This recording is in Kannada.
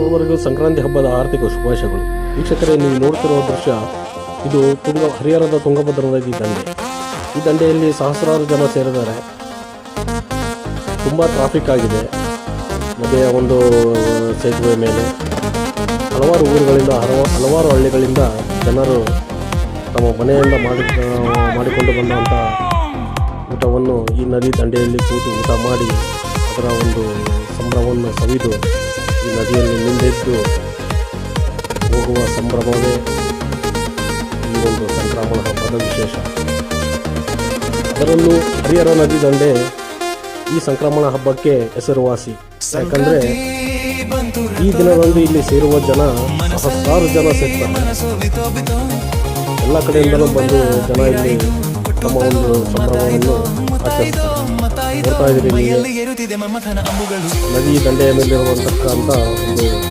ಸರ್ವರಿಗೂ ಸಂಕ್ರಾಂತಿ ಹಬ್ಬದ ಆರ್ಥಿಕ ಶುಭಾಶಯಗಳು. ವೀಕ್ಷಕರೇ, ನೀವು ನೋಡ್ತಿರುವ ದೃಶ್ಯ ಇದು ತುಂಗ ಹರಿಹರದ ತುಂಗಭದ್ರಾ ನದಿ ದಂಡೆ. ಈ ದಂಡೆಯಲ್ಲಿ ಸಹಸ್ರಾರು ಜನ ಸೇರಿದ್ದಾರೆ. ತುಂಬ ಟ್ರಾಫಿಕ್ ಆಗಿದೆ. ನದಿಯ ಒಂದು ಸೇತುವೆ ಮೇಲೆ. ಹಲವಾರು ಊರುಗಳಿಂದ, ಹಲವ, ಹಲವಾರು ಹಳ್ಳಿಗಳಿಂದ ಜನರು ತಮ್ಮ ಮನೆಯಿಂದ ಮಾಡಿ ಮಾಡಿಕೊಂಡು ಬಂದಂಥ ಊಟವನ್ನು ಈ ನದಿ ದಂಡೆಯಲ್ಲಿ ಕೂತು ಊಟ ಮಾಡಿ, ಅದರ ಒಂದು ಸಂಭ್ರಮವನ್ನು ಸವಿದು ಈ ನದಿಯಲ್ಲಿ ಮುಂದೆದ್ದು ಹೋಗುವ ಸಂಭ್ರಮವೇ ಈ ಒಂದು ಸಂಕ್ರಮಣ ಹಬ್ಬದ ವಿಶೇಷ. ಅದರಲ್ಲೂ ಹರಿಹರ ನದಿ ದಂಡೆ ಈ ಸಂಕ್ರಮಣ ಹಬ್ಬಕ್ಕೆ ಹೆಸರುವಾಸಿ. ಯಾಕಂದ್ರೆ ಈ ದಿನದಂದು ಇಲ್ಲಿ ಸೇರುವ ಜನ ಸಹಸ್ರಾರು ಜನ ಸೇರ್ತಾರೆ. ಎಲ್ಲ ಕಡೆಯಿಂದಲೂ ಬಂದು ಜನ ಇಲ್ಲಿ ತಮ್ಮ ಒಂದು ಸಂಭ್ರಮವನ್ನು ಆಚರಿಸ್ತಾರೆ. ನೋಡ್ತಾ ಇದ್ದೀರಿ ನೀವು. ಏರುತ್ತಿದೆ ಮಮ್ಮತನ ಅಂಬುಗಳು. ನದಿ ದಂಡೆಯ ಮೇಲಿರುವಂತಕ್ಕಂಥ ಒಂದು